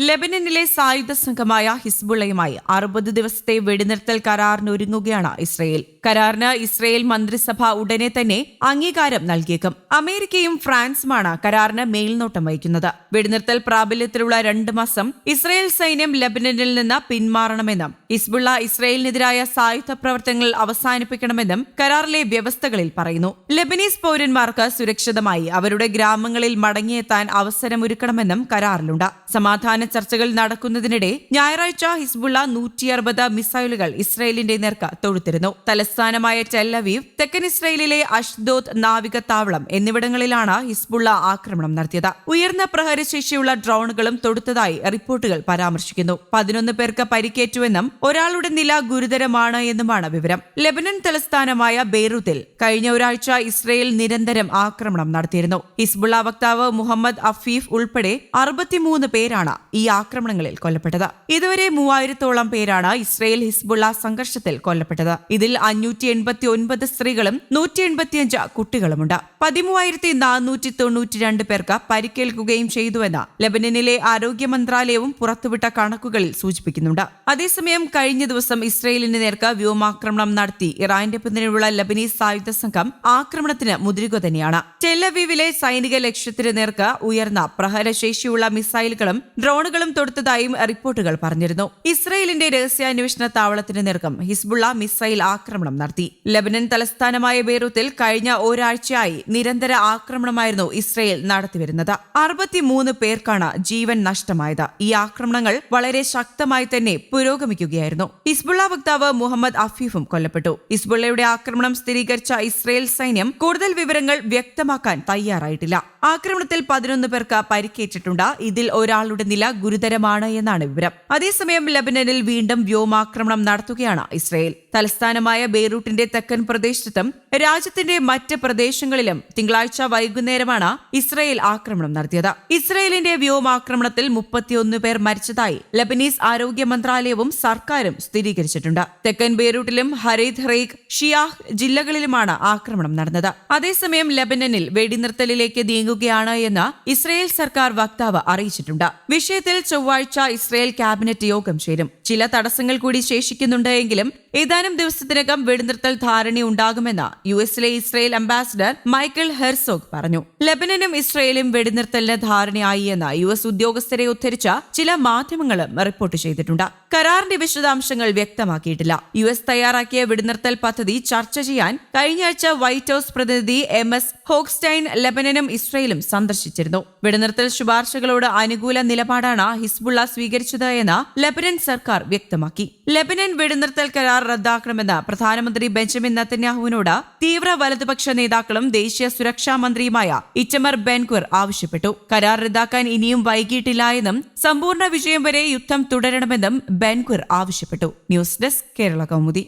ലെബനനിലെ സായുധ സംഘമായ ഹിസ്ബുള്ളയുമായി അറുപത് ദിവസത്തെ വെടിനിർത്തൽ കരാറിന് ഒരുങ്ങുകയാണ് ഇസ്രയേൽ. കരാറിന് ഇസ്രയേൽ മന്ത്രിസഭ ഉടനെ തന്നെ അംഗീകാരം നൽകിയേക്കും. അമേരിക്കയും ഫ്രാൻസുമാണ് കരാറിന് മേൽനോട്ടം വഹിക്കുന്നത്. വെടിനിർത്തൽ പ്രാബല്യത്തിലുള്ള രണ്ട് മാസം ഇസ്രയേൽ സൈന്യം ലെബനനിൽ നിന്ന് പിന്മാറണമെന്നും ഹിസ്ബുള്ള ഇസ്രയേലിനെതിരായ സായുധ പ്രവർത്തനങ്ങൾ അവസാനിപ്പിക്കണമെന്നും കരാറിലെ വ്യവസ്ഥകളിൽ പറയുന്നു. ലെബനീസ് പൌരന്മാർക്ക് സുരക്ഷിതമായി അവരുടെ ഗ്രാമങ്ങളിൽ മടങ്ങിയെത്താൻ അവസരമൊരുക്കണമെന്നും കരാറിലുണ്ട്. സമാധാന ചർച്ചകൾ നടക്കുന്നതിനിടെ ഞായറാഴ്ച ഹിസ്ബുള്ള നൂറ്റി അറുപത് മിസൈലുകൾ ഇസ്രയേലിന്റെ നേർക്ക് തൊഴുത്തിരുന്നു. തലസ്ഥാനമായ ടെല്ലവീവ് തെക്കൻ ഇസ്രയേലിലെ അഷ്ദോത് നാവിക താവളം എന്നിവിടങ്ങളിലാണ് ഹിസ്ബുള്ള ആക്രമണം നടത്തിയത്. ഉയർന്ന പ്രഹരശേഷിയുള്ള ഡ്രോണുകളും തൊടുത്തതായി റിപ്പോർട്ടുകൾ പരാമർശിക്കുന്നു. പതിനൊന്ന് പേർക്ക് പരിക്കേറ്റുവെന്നും ഒരാളുടെ നില ഗുരുതരമാണ് എന്നുമാണ് വിവരം. ലെബനൻ തലസ്ഥാനമായ ബെയ്റൂത്തിൽ കഴിഞ്ഞ ഒരാഴ്ച ഇസ്രയേൽ നിരന്തരം ആക്രമണം നടത്തിയിരുന്നു. ഹിസ്ബുള്ള വക്താവ് മുഹമ്മദ് അഫീഫ് ഉൾപ്പെടെ അറുപത്തിമൂന്ന് പേരാണ് ഈ ആക്രമണങ്ങളിൽ കൊല്ലപ്പെട്ടത്. ഇതുവരെ മൂവായിരത്തോളം പേരാണ് ഇസ്രയേൽ ഹിസ്ബുള്ള സംഘർഷത്തിൽ കൊല്ലപ്പെട്ടത്. ഇതിൽ അഞ്ഞൂറ്റി എൺപത്തി ഒൻപത് സ്ത്രീകളും നൂറ്റി എൺപത്തിയഞ്ച് കുട്ടികളുമുണ്ട്. പതിമൂവായിരത്തി നാനൂറ്റി തൊണ്ണൂറ്റി രണ്ട് പേർക്ക് പരിക്കേൽക്കുകയും ചെയ്തുവെന്ന് ലബനനിലെ ആരോഗ്യ മന്ത്രാലയവും പുറത്തുവിട്ട കണക്കുകളിൽ സൂചിപ്പിക്കുന്നുണ്ട്. അതേസമയം കഴിഞ്ഞ ദിവസം ഇസ്രയേലിന് നേർക്ക് വ്യോമാക്രമണം നടത്തി ഇറാന്റെ പിന്തുണയുള്ള ലബനീസ് സായുധ സംഘം ആക്രമണത്തിന് മുതിരുക തന്നെയാണ്. ടെലവീവിലെ സൈനിക ലക്ഷ്യത്തിന് നേർക്ക് ഉയർന്ന പ്രഹരശേഷിയുള്ള മിസൈലുകളും ഡ്രോണുകളും തൊടുത്തതായും റിപ്പോർട്ടുകൾ പറഞ്ഞിരുന്നു. ഇസ്രയേലിന്റെ രഹസ്യാന്വേഷണ താവളത്തിന് നേർക്കും ഹിസ്ബുള്ള മിസൈൽ ആക്രമണം നടത്തി. ലബനൻ തലസ്ഥാനമായ ബെയ്റൂത്തിൽ കഴിഞ്ഞ ഒരാഴ്ചയായി നിരന്തര ആക്രമണമായിരുന്നു ഇസ്രയേൽ നടത്തിവരുന്നത്. അറുപത്തിമൂന്ന് പേർക്കാണ് ജീവൻ നഷ്ടമായത്. ഈ ആക്രമണങ്ങൾ വളരെ ശക്തമായി തന്നെ പുരോഗമിക്കുകയായിരുന്നു. ഹിസ്ബുള്ള വക്താവ് മുഹമ്മദ് അഫീഫും കൊല്ലപ്പെട്ടു. ഹിസ്ബുള്ളയുടെ ആക്രമണം സ്ഥിരീകരിച്ച ഇസ്രയേൽ സൈന്യം കൂടുതൽ വിവരങ്ങൾ വ്യക്തമാക്കാൻ തയ്യാറായിട്ടില്ല. ആക്രമണത്തിൽ പതിനൊന്ന് പേർക്ക് പരിക്കേറ്റിട്ടുണ്ട്. ഇതിൽ ഒരാളുടെ നില ഗുരുതരമാണ് എന്നാണ് വിവരം. അതേസമയം ലബനനിൽ വീണ്ടും വ്യോമാക്രമണം നടത്തുകയാണ് ഇസ്രയേൽ. തലസ്ഥാനമായ ബെയ്റൂട്ടിന്റെ തെക്കൻ പ്രദേശത്തും രാജ്യത്തിന്റെ മറ്റ് പ്രദേശങ്ങളിലും തിങ്കളാഴ്ച വൈകുന്നേരമാണ് ഇസ്രയേൽ ആക്രമണം നടത്തിയത്. ഇസ്രയേലിന്റെ വ്യോമാക്രമണത്തിൽ മുപ്പത്തിയൊന്ന് പേർ മരിച്ചതായി ലബനീസ് ആരോഗ്യ മന്ത്രാലയവും സർക്കാരും സ്ഥിരീകരിച്ചിട്ടുണ്ട്. തെക്കൻ ബെയ്റൂട്ടിലും ഹരീദ് റെയ്ഖ് ഷിയാഹ് ജില്ലകളിലുമാണ് ആക്രമണം നടന്നത്. അതേസമയം ലബനനിൽ വെടിനിർത്തലിലേക്ക് നീങ്ങുകയാണ് എന്ന് ഇസ്രയേൽ സർക്കാർ വക്താവ് അറിയിച്ചിട്ടുണ്ട്. വിഷയത്തിൽ ചൊവ്വാഴ്ച ഇസ്രയേൽ ക്യാബിനറ്റ് യോഗം ചേരും. ചില തടസ്സങ്ങൾ കൂടി ശേഷിക്കുന്നുണ്ട് എങ്കിലും ഏതാനും ദിവസത്തിനകം വെടിനിർത്തൽ ധാരണ ഉണ്ടാകുമെന്ന് യു എസിലെ ഇസ്രയേൽ അംബാസിഡർ മൈക്കിൾ ഹെർസോഗ് പറഞ്ഞു. ലബനനും ഇസ്രയേലും വെടിനിർത്തലിന് ധാരണയായി എന്ന് യു എസ് ഉദ്യോഗസ്ഥരെ ഉദ്ധരിച്ച ചില മാധ്യമങ്ങളും റിപ്പോർട്ട് ചെയ്തിട്ടുണ്ട്. കരാറിന്റെ വിശദാംശങ്ങൾ വ്യക്തമാക്കിയിട്ടില്ല. യു എസ് തയ്യാറാക്കിയ വെടിനിർത്തൽ പദ്ധതി ചർച്ച ചെയ്യാൻ കഴിഞ്ഞയാഴ്ച വൈറ്റ് ഹൌസ് പ്രതിനിധി എം എസ് ഹോക്സ്റ്റൈൻ ലബനനും ഇസ്രയേലും സന്ദർശിച്ചിരുന്നു. വെടിനിർത്തൽ ശുപാർശകളോട് അനുകൂല നിലപാടാണ് ഹിസ്ബുള്ള സ്വീകരിച്ചത് എന്ന് ലബനൻ സർക്കാർ വ്യക്തമാക്കി. ലബനൻ വെടിനിർത്തൽ കരാർ റദ്ദാക്കണമെന്ന് പ്രധാനമന്ത്രി ബെഞ്ചമിൻ നത്തന്യാഹുവിനോട് തീവ്ര വലതുപക്ഷ നേതാക്കളും ദേശീയ സുരക്ഷാ മന്ത്രിയുമായ ഇറ്റമർ ബെൻകുർ ആവശ്യപ്പെട്ടു. കരാർ റദ്ദാക്കാൻ ഇനിയും വൈകിട്ടില്ല എന്നും സമ്പൂർണ വിജയം വരെ യുദ്ധം തുടരണമെന്നും ബെൻകുർ ആവശ്യപ്പെട്ടു. News desk Kerala Kaumudi.